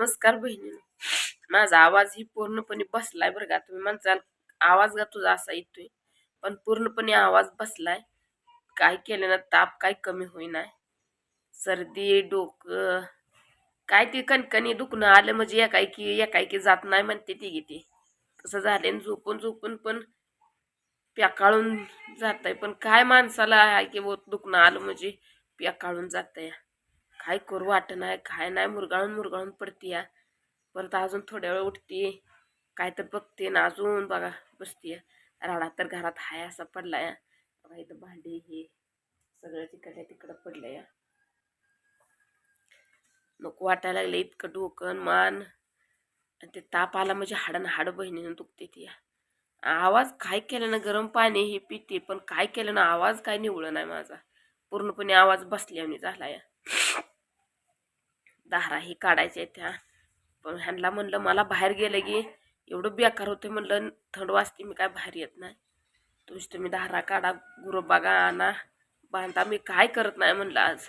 नमस्कार बहिणी माझा आवाज ही पूर्णपणे बसलाय बरं का. तुम्ही म्हणताल आवाज का तुझा असा येतोय? पण पूर्णपणे आवाज बसलाय. काय केलं ना ताप काय कमी होईना. सर्दी डोकं काय ते कणकणी दुखणं आलं म्हणजे एकाएकी एकाएकी जात नाही म्हणते ती घेते तसं झाले झोपून झोपून पण प्याकाळून जात आहे पण काय माणसाला आहे की दुखणं आलं म्हणजे प्याकाळून जात आहे काय करू वाटत नाही काय नाही मुरगाळून मुरगाळून पडते या. परत अजून थोड्या वेळ उठते काय तर बघते ना अजून बघा बसते राडा तर घरात हाय असा पडला या. बघा इथं भांडी हे सगळं तिकडल्या तिकडं पडलं या. नको वाटायला लागले इतकं डोकं मान. आणि ते ताप आला म्हणजे हाडं हाड बहिणीनं दुखते ती आवाज काय केलं ना गरम पाणी हे पिते पण काय केलं ना आवाज काय निवळ नाही माझा. पूर्णपणे आवाज बसल्याने झाला या. दारा ही काढायच्या त्या पण ह्यांना म्हणलं मला बाहेर गेलं की एवढं बेकार होतं म्हणलं थंड वाजते मी काय बाहेर येत नाही. तुझी तुम्ही दारा काढा गुरु बघा आणा बांधा मी काय करत नाही म्हणलं आज.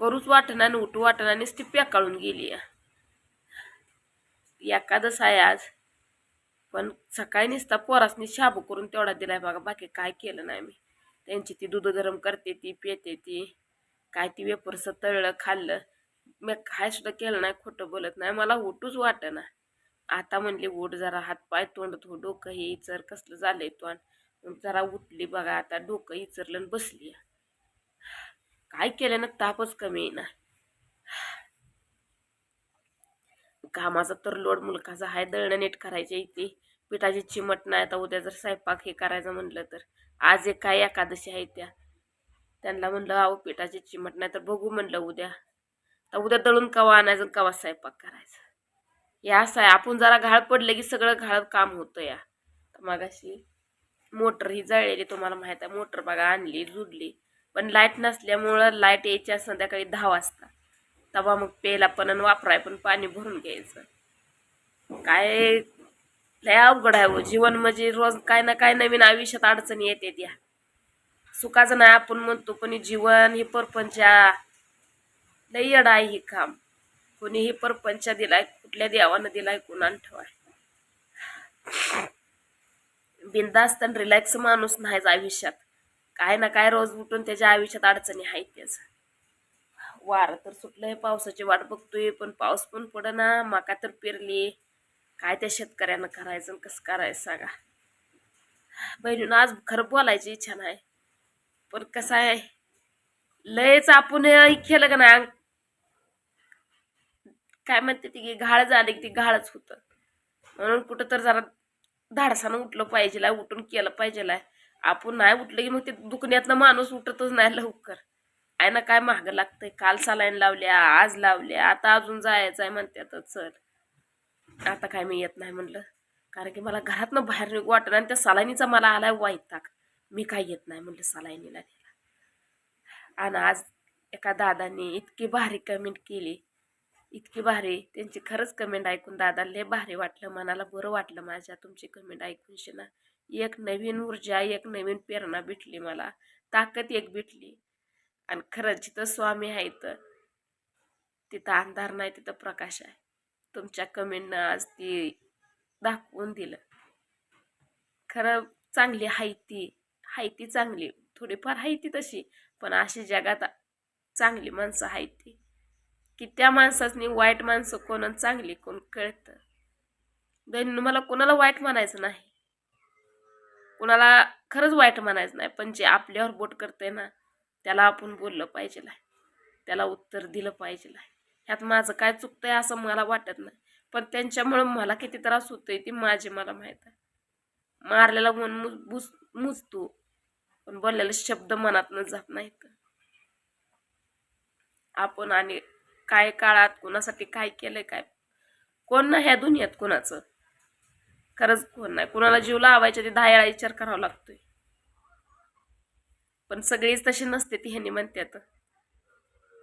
करूच वाटणं आणि उठू वाटणं नुसती ती पेकाळून गेली एकादस आहे आज पण सकाळी निसता पोरासनी शाबू करून तेवढा दिलाय बघा बाकी काय केलं नाही मी. त्यांची ती दूध गरम करते ती पेते ती. काय ती वेपरसं तळलं खाल्लं. मी काय सुद्धा केलं नाही खोटं बोलत नाही. मला उठूच वाट ना आता म्हणली उठ जरा हात पाय तोंड हो डोकं हे इचर कसलं झालंय तोंड? जरा उठली बघा आता डोकं इचरलं आणि बसली. काय केलं ना तापच कमी ना. कामाचा तर लोड मुलकाचा हाय दळणं नीट करायची इथे पिठाची चिमट नाही आता उद्या जर स्वयंपाक हे करायचं म्हणलं तर. आज एक काय एकादशी आहे त्या. त्यांना म्हणलं अहो पिठाची चिमट नाही तर बघू म्हणलं उद्या. तर उद्या दळून कवा आणायचं कवा स्वयंपाक करायचा? या असं आहे आपण जरा घाळ पडलं की सगळं घाळ काम होतं या. मागाशी मोटर ही जळलेली तुम्हाला माहीत आहे मोटर बघा आणली जुडली. पण लाइट नसल्यामुळं लाइट यायची संध्याकाळी दहा वाजता. तवा मग प्यायला पण आणि वापराय पण पाणी भरून घ्यायचं. काय लय अवघड आहे हो, जीवन म्हणजे रोज काय ना काय नवीन आयुष्यात अडचणी येते त्या सुखाचं नाही आपण म्हणतो पण जीवन हे परपंचा लई अडाय आहे काम. कोणीही परपंच दिलाय कुठल्या देवानं दिलाय कुणान ठेवाय. बिंदास्त आणि रिलॅक्स माणूस नाहीच आयुष्यात. काय ना काय रोज उठून त्याच्या आयुष्यात अडचणी आहेत त्याच. वार तर सुटलंय पावसाची वाट बघतोय पण पाऊस पण पड ना माका तर पेरली. काय त्या शेतकऱ्यानं करायचं कसं करायचं सांगा. बहिणीनं आज खरं बोलायची इच्छा नाही. पण कसं आहे लयच आपण केलं का नाही काय म्हणते ती की घाळ झाली की ती घाळच होतं. म्हणून कुठं तर जरा धाडसानं उठलं पाहिजे उठून केलं पाहिजे आपण नाही उठलं की मग ते दुखण्यातनं माणूस उठतच नाही लवकर. आहे ना काय महाग लागतंय? काल सालाईन लावल्या आज लावल्या आता अजून जायचं आहे म्हणते चल. आता काय मी येत नाही म्हणलं. कारण की मला घरातनं बाहेर निघू वाटत आणि त्या सलाईनीचा मला आलाय वाईटाक मी काय येत नाही म्हणलं सलाईनीला आणि आज एका दादाने इतकी भारी कमेंट केली. इतकी भारी त्यांची खरंच कमेंट ऐकून दादा लय भारी वाटलं मनाला बरं वाटलं माझ्या तुमची कमेंट ऐकून शिना. एक नवीन ऊर्जा एक नवीन प्रेरणा भेटली मला. ताकद एक भेटली. आणि खरंच जिथं स्वामी आहेत तिथं अंधार नाही तिथं प्रकाश आहे. तुमच्या कमेंटनं आज ती दाखवून दिलं. खरं चांगली हायती हायती चांगली. थोडीफार हायती तशी पण अशी जगात चांगली माणसं आहेत ती. की त्या माणसाने वाईट माणसं कोण चांगली कोण कळतं? बहिणी मला कोणाला वाईट म्हणायचं नाही. कोणाला खरंच वाईट म्हणायचं नाही पण जे आपल्यावर बोट करते ना त्याला आपण बोललं पाहिजे त्याला उत्तर दिलं पाहिजे ह्यात माझं काय चुकतंय असं मला वाटत नाही. पण त्यांच्यामुळं मला किती त्रास होतोय ते माझे मला माहीत आहे. मारलेला मन मुज मुजतो पण बोललेले शब्द मनातनं जात नाहीत. आपण आणि काय काळात कोणासाठी काय केलंय काय? कोण ना ह्या दुनियात कोणाचं? खरंच कोण नाही. कोणाला जीव लावायच्या ते दहा वेळा विचार करावा लागतोय. पण सगळीच तशी नसते ती ह्यानी म्हणतात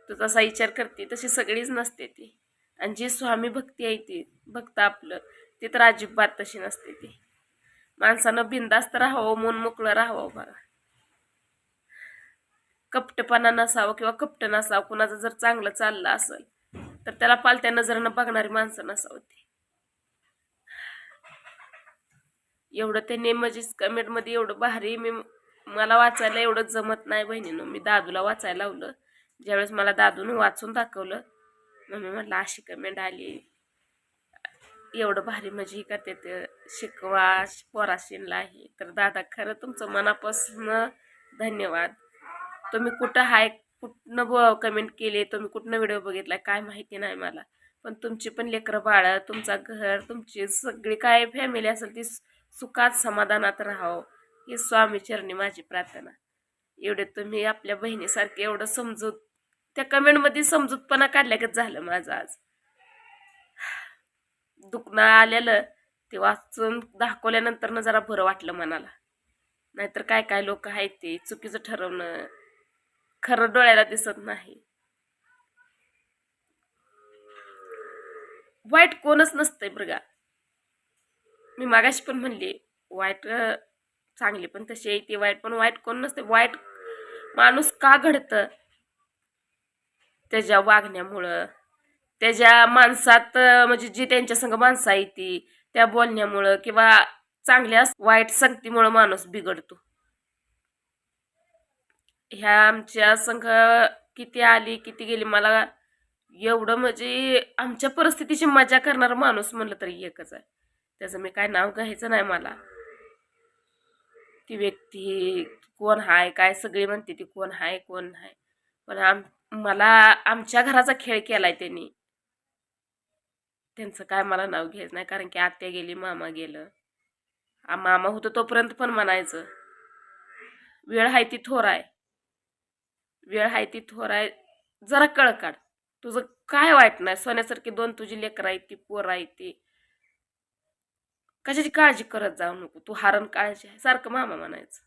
तू तसा विचार करते तशी सगळीच नसते ती. आणि जी स्वामी भक्ती आहे ती भक्त आपलं ती तर अजिबात तशी नसते ती. माणसानं बिंदास्त राहावं मन मोकळं राहावं बघा. कपटपणा नसावं किंवा कपट नसावं कुणाचं जर चांगलं चाललं असेल तर त्याला पालत्या नजरेनं बघणारी माणसं नसावं ते. एवढं त्यांनी म्हणजे कमेंटमध्ये एवढं भारी मी मला वाचायला एवढं जमत नाही बहिणीनं. मी दादूला वाचायला लावलं. ज्यावेळेस मला दादूनं वाचून दाखवलं मग मी म्हटलं अशी कमेंट आली. एवढं भारी म्हणजे ही करते ते शिकवा पोराशीनला आहे. तर दादा खरं तुमचं मनापासून धन्यवाद. तुम्ही कुठं हाय कुठनं ब कमेंट केले तुम्ही कुठनं व्हिडिओ बघितला काय माहिती नाही मला. पण तुमची पण लेकरं बाळं तुमचा घर तुमची सगळी काय फॅमिली असेल ती सुखात समाधानात राहावं. ही स्वामी चरणी माझी प्रार्थना. एवढे तुम्ही आपल्या बहिणीसारखे एवढं समजूत त्या कमेंटमध्ये समजूतपणा काढल्यागत झालं माझं आज. दुखणं आलेलं ते वाचून दाखवल्यानंतर जरा बरं वाटलं मनाला. नाहीतर काय काय लोक आहेत ते चुकीचं ठरवणं. खरं डोळ्याला दिसत नाही. वाईट कोणच नसतंय बघा मी मागाशी पण म्हणली वाईट चांगली पण तशी आहे ती वाईट पण वाईट कोण नसते वाईट माणूस का घडतं? त्याच्या वागण्यामुळं त्याच्या माणसात म्हणजे जी त्यांच्या संग माणसं आहे ती त्या बोलण्यामुळं किंवा चांगल्या वाईट संगतीमुळं माणूस बिघडतो. ह्या आमच्या संघ किती आली किती गेली मला एवढं म्हणजे आमच्या परिस्थितीची मजा करणारा माणूस म्हणलं तरी एकच आहे. त्याचं मी काय नाव घ्यायचं नाही मला. ती व्यक्ती कोण हाय काय सगळी म्हणते ती कोण हाय कोण नाही. पण आम मला आमच्या घराचा खेळ केलाय त्यांनी. त्यांचं काय मला नाव घ्यायचं नाही कारण की आत्या गेली मामा गेलं. मामा होतं तोपर्यंत पण म्हणायचं. वेळ आहे ती थोर आहे वेळ आहे ती थोर आहे जरा कळ काढ. तुझं काय वाईट नाही सोन्यासारखी दोन तुझी लेकरं आहेत ती पोर आहे ती. कशाची काळजी करत जाऊ नको तू हारण काळजी आहे. सारखं मामा म्हणायचं.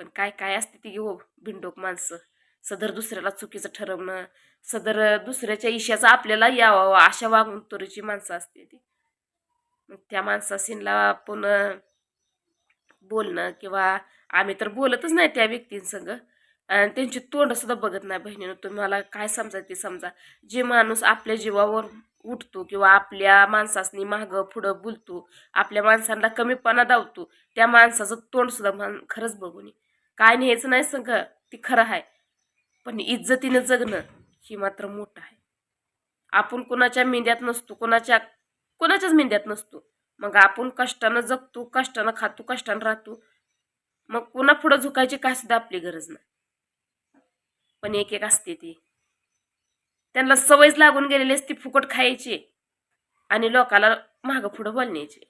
पण काय काय असते ती हो भिंडोक माणसं. सदर दुसऱ्याला चुकीचं ठरवणं सदर दुसऱ्याच्या इशाचा आपल्याला यावं अशा वागून तोरीची माणसं असते ती. मग त्या माणसासीनला आपण बोलणं किंवा आम्ही तर बोलतच नाही त्या व्यक्तींसंग. आणि त्यांची तोंडसुद्धा बघत नाही बहिणीनं. तुम्हाला काय समजा ते समजा. जे माणूस आपल्या जीवावर उठतो किंवा आपल्या माणसासनी मागं पुढं बोलतो आपल्या माणसांना कमीपणा दावतो त्या माणसाचं तोंडसुद्धा मान खरंच बघून ये. काय न्यायचं नाही संग ती खरं आहे. पण इज्जतीनं जगणं ही मात्र मोठं आहे. आपण कोणाच्या मेंद्यात नसतो कोणाच्या कोणाच्याच मेंद्यात नसतो. मग आपण कष्टानं जगतो कष्टानं खातो कष्टानं राहतो. मग पुन्हा पुढं झुकायची काय सुद्धा आपली गरज नाही. पण एक एक असते ती. त्यांना सवयच लागून गेलेली असती फुकट खायची आणि लोकाला मागं पुढं बोलण्याची.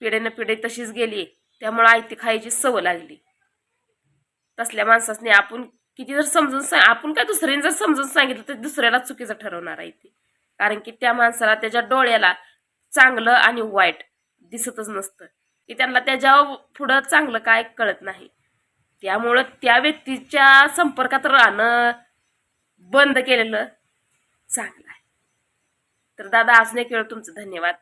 पिढीनं पिढे तशीच गेली त्यामुळं आयती खायची सवय लागली. तसल्या माणसाने आपण किती जर समजून सांग आपण काय दुसऱ्याने जर समजून सांगितलं तर दुसऱ्याला चुकीचं ठरवणार आहे ते कारण की त्या माणसाला त्याच्या डोळ्याला चांगलं आणि वाईट दिसतच नसतं. की त्यांना त्याच्या पुढं चांगलं काय कळत नाही. त्यामुळं त्या व्यक्तीच्या संपर्कात राहणं बंद केलेलं चांगलं आहे. तर दादा अजून एक वेळ तुमचं धन्यवाद.